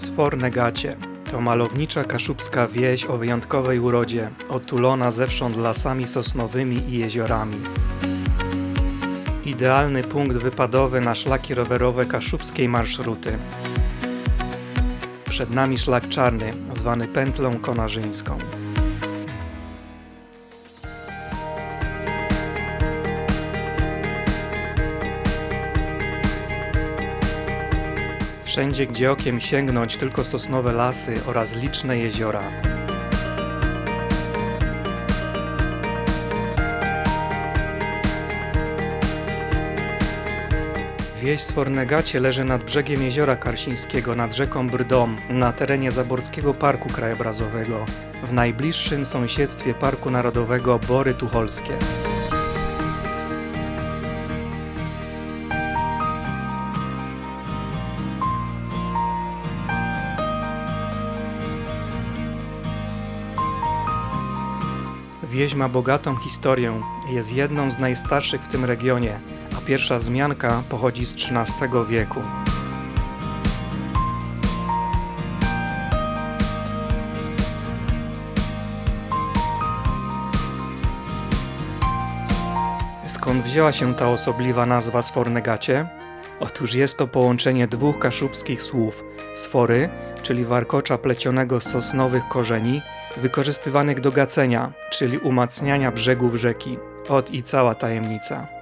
Sfornegacie to malownicza kaszubska wieś o wyjątkowej urodzie, otulona zewsząd lasami sosnowymi i jeziorami. Idealny punkt wypadowy na szlaki rowerowe kaszubskiej marszruty. Przed nami szlak czarny, zwany pętlą konarzyńską. Wszędzie, gdzie okiem sięgnąć, tylko sosnowe lasy oraz liczne jeziora. Wieś Sfornegacie leży nad brzegiem jeziora Karsińskiego, nad rzeką Brdą, na terenie Zaborskiego Parku Krajobrazowego, w najbliższym sąsiedztwie Parku Narodowego Bory Tucholskie. Wieś ma bogatą historię, jest jedną z najstarszych w tym regionie, a pierwsza wzmianka pochodzi z XIII wieku. Skąd wzięła się ta osobliwa nazwa Sfornegacie? Otóż jest to połączenie dwóch kaszubskich słów sfory, czyli warkocza plecionego z sosnowych korzeni, wykorzystywanych do gacenia, czyli umacniania brzegów rzeki. Ot i cała tajemnica.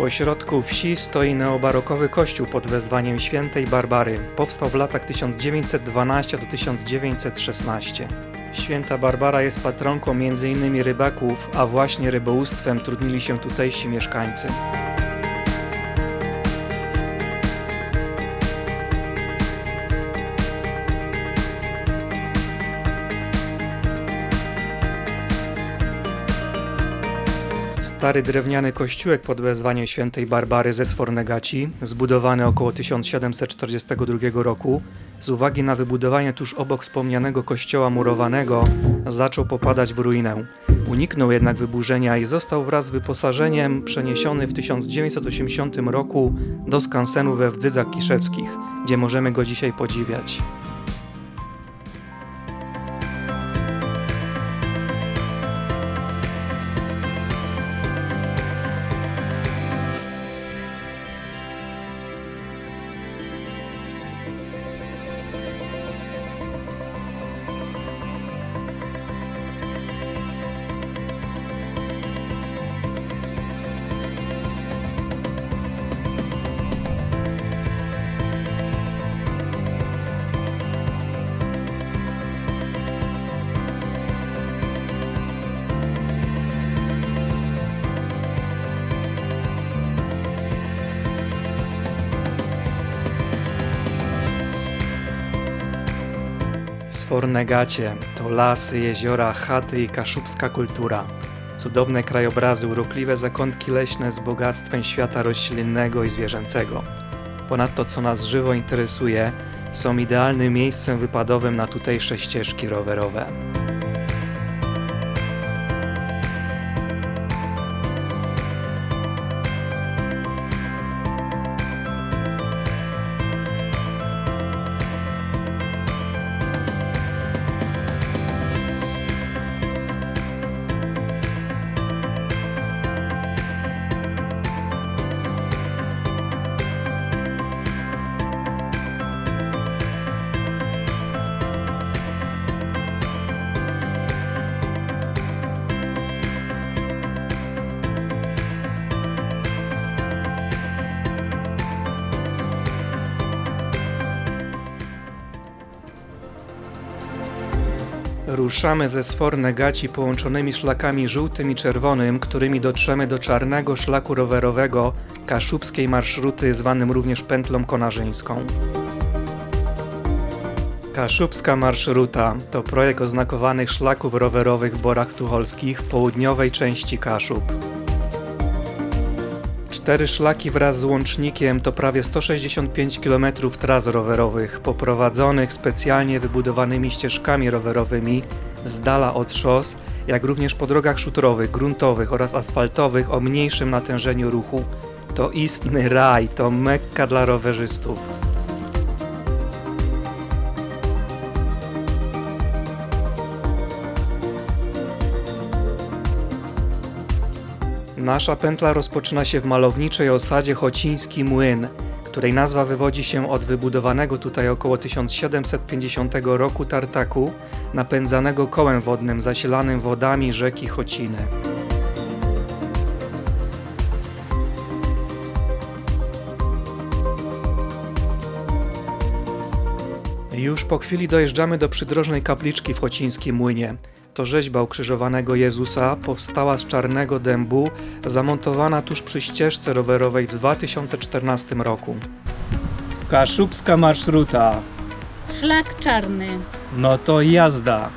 Po środku wsi stoi neobarokowy kościół pod wezwaniem świętej Barbary. Powstał w latach 1912 do 1916. Święta Barbara jest patronką m.in. rybaków, a właśnie rybołówstwem trudnili się tutejsi mieszkańcy. Stary drewniany kościółek pod wezwaniem świętej Barbary ze Sfornegaci, zbudowany około 1742 roku, z uwagi na wybudowanie tuż obok wspomnianego kościoła murowanego, zaczął popadać w ruinę. Uniknął jednak wyburzenia i został wraz z wyposażeniem przeniesiony w 1980 roku do skansenu we Wdzydzach Kiszewskich, gdzie możemy go dzisiaj podziwiać. Sfornegacie to lasy, jeziora, chaty i kaszubska kultura. Cudowne krajobrazy, urokliwe zakątki leśne z bogactwem świata roślinnego i zwierzęcego. Ponadto, co nas żywo interesuje, są idealnym miejscem wypadowym na tutejsze ścieżki rowerowe. Ruszamy ze Sfornegaci połączonymi szlakami żółtym i czerwonym, którymi dotrzemy do czarnego szlaku rowerowego kaszubskiej marszruty zwanym również pętlą konarzyńską. Kaszubska marszruta to projekt oznakowanych szlaków rowerowych w Borach Tucholskich w południowej części Kaszub. Cztery szlaki wraz z łącznikiem to prawie 165 km tras rowerowych, poprowadzonych specjalnie wybudowanymi ścieżkami rowerowymi z dala od szos, jak również po drogach szutrowych, gruntowych oraz asfaltowych o mniejszym natężeniu ruchu. To istny raj, to mekka dla rowerzystów. Nasza pętla rozpoczyna się w malowniczej osadzie Chociński Młyn, której nazwa wywodzi się od wybudowanego tutaj około 1750 roku tartaku, napędzanego kołem wodnym zasilanym wodami rzeki Chociny. Już po chwili dojeżdżamy do przydrożnej kapliczki w Chocińskim Młynie. To rzeźba ukrzyżowanego Jezusa powstała z czarnego dębu, zamontowana tuż przy ścieżce rowerowej w 2014 roku. Kaszubska marszruta. Szlak czarny. No to jazda.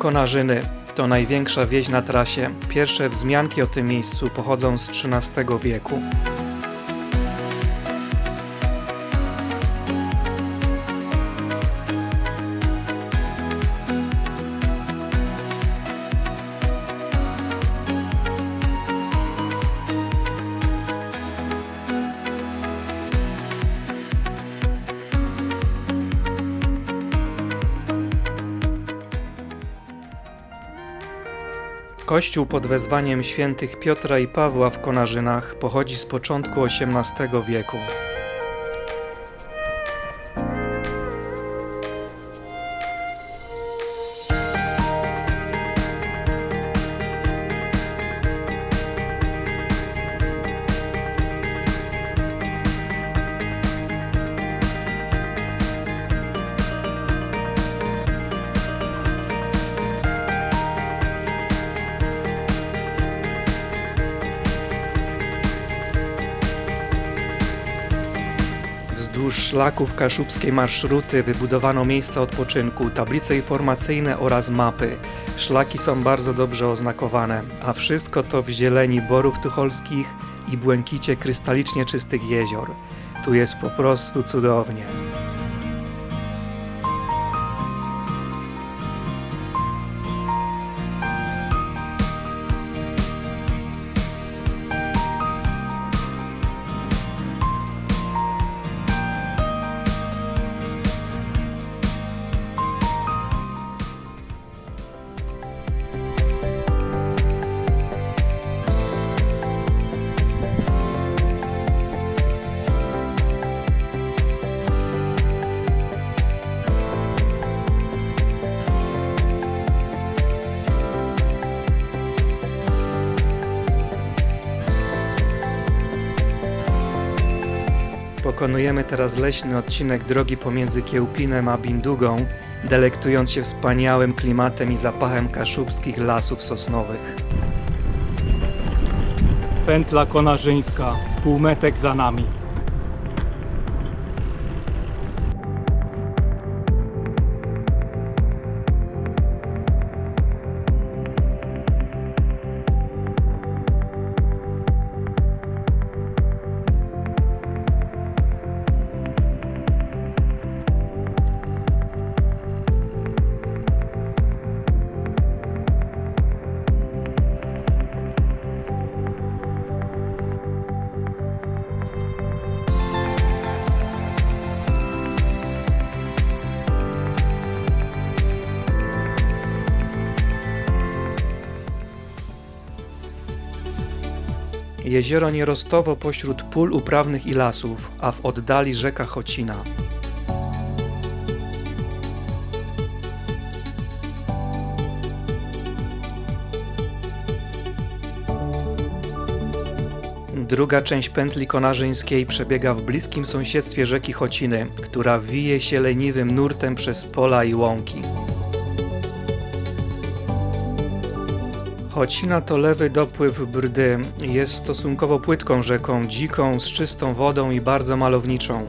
Konarzyny to największa wieś na trasie. Pierwsze wzmianki o tym miejscu pochodzą z XIII wieku. Kościół pod wezwaniem świętych Piotra i Pawła w Konarzynach pochodzi z początku XVIII wieku. Szlaków kaszubskiej marszruty wybudowano miejsca odpoczynku, tablice informacyjne oraz mapy. Szlaki są bardzo dobrze oznakowane, a wszystko to w zieleni borów tucholskich i błękicie krystalicznie czystych jezior. Tu jest po prostu cudownie. Pokonujemy teraz leśny odcinek drogi pomiędzy Kiełpinem a Bindugą, delektując się wspaniałym klimatem i zapachem kaszubskich lasów sosnowych. Pętla konarzyńska. Półmetek za nami. Jezioro nierostowo pośród pól uprawnych i lasów, a w oddali rzeka Chocina. Druga część pętli konarzyńskiej przebiega w bliskim sąsiedztwie rzeki Chociny, która wije się leniwym nurtem przez pola i łąki. Chocina to lewy dopływ Brdy. Jest stosunkowo płytką rzeką, dziką, z czystą wodą i bardzo malowniczą.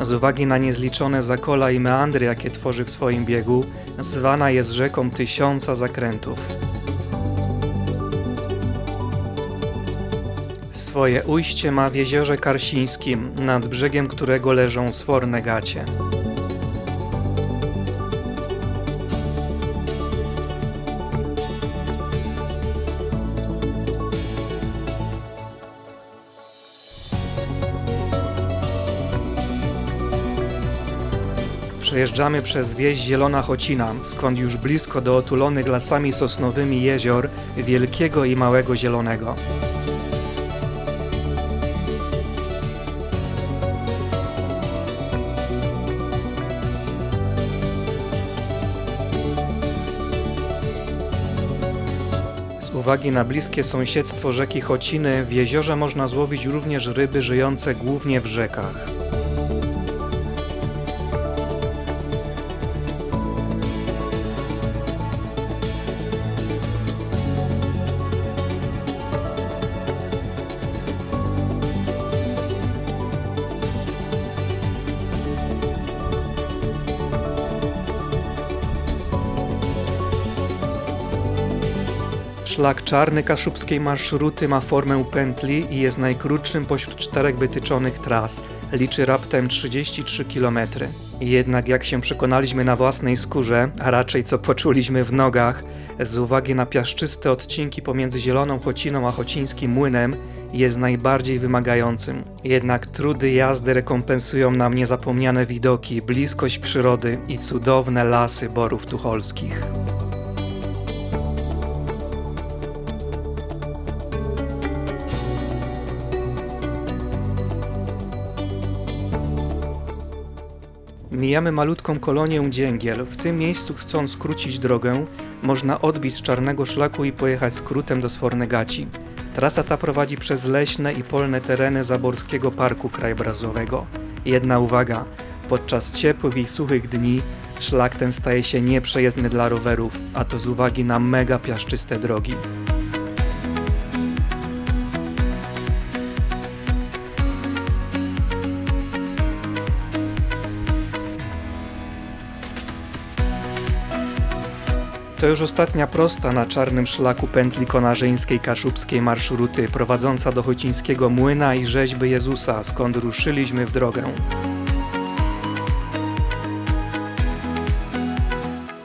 Z uwagi na niezliczone zakola i meandry, jakie tworzy w swoim biegu, zwana jest rzeką tysiąca zakrętów. Swoje ujście ma w jeziorze Karsińskim, nad brzegiem którego leżą sforne gacie. Przejeżdżamy przez wieś Zielona Chocina, skąd już blisko do otulonych lasami sosnowymi jezior Wielkiego i Małego Zielonego. Uwagi na bliskie sąsiedztwo rzeki Chociny, w jeziorze można złowić również ryby żyjące głównie w rzekach. Szlak czarny kaszubskiej marszruty ma formę pętli i jest najkrótszym pośród czterech wytyczonych tras. Liczy raptem 33 km. Jednak jak się przekonaliśmy na własnej skórze, a raczej co poczuliśmy w nogach, z uwagi na piaszczyste odcinki pomiędzy Zieloną Chociną a Chocińskim Młynem, jest najbardziej wymagającym. Jednak trudy jazdy rekompensują nam niezapomniane widoki, bliskość przyrody i cudowne lasy borów tucholskich. Mijamy malutką kolonię dzięgiel. W tym miejscu, chcąc skrócić drogę, można odbić z czarnego szlaku i pojechać skrótem do Sfornegaci. Trasa ta prowadzi przez leśne i polne tereny Zaborskiego Parku Krajobrazowego. Jedna uwaga: podczas ciepłych i suchych dni szlak ten staje się nieprzejezdny dla rowerów, a to z uwagi na mega piaszczyste drogi. To już ostatnia prosta na czarnym szlaku pętli konarzyńskiej kaszubskiej marszruty prowadząca do chocińskiego młyna i rzeźby Jezusa, skąd ruszyliśmy w drogę.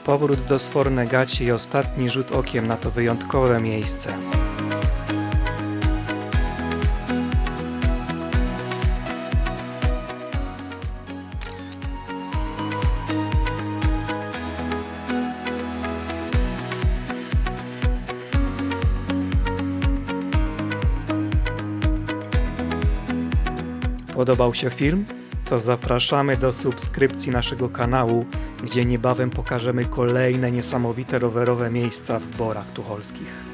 Powrót do Sfornegaci i ostatni rzut okiem na to wyjątkowe miejsce. Podobał się film? To zapraszamy do subskrypcji naszego kanału, gdzie niebawem pokażemy kolejne niesamowite rowerowe miejsca w Borach Tucholskich.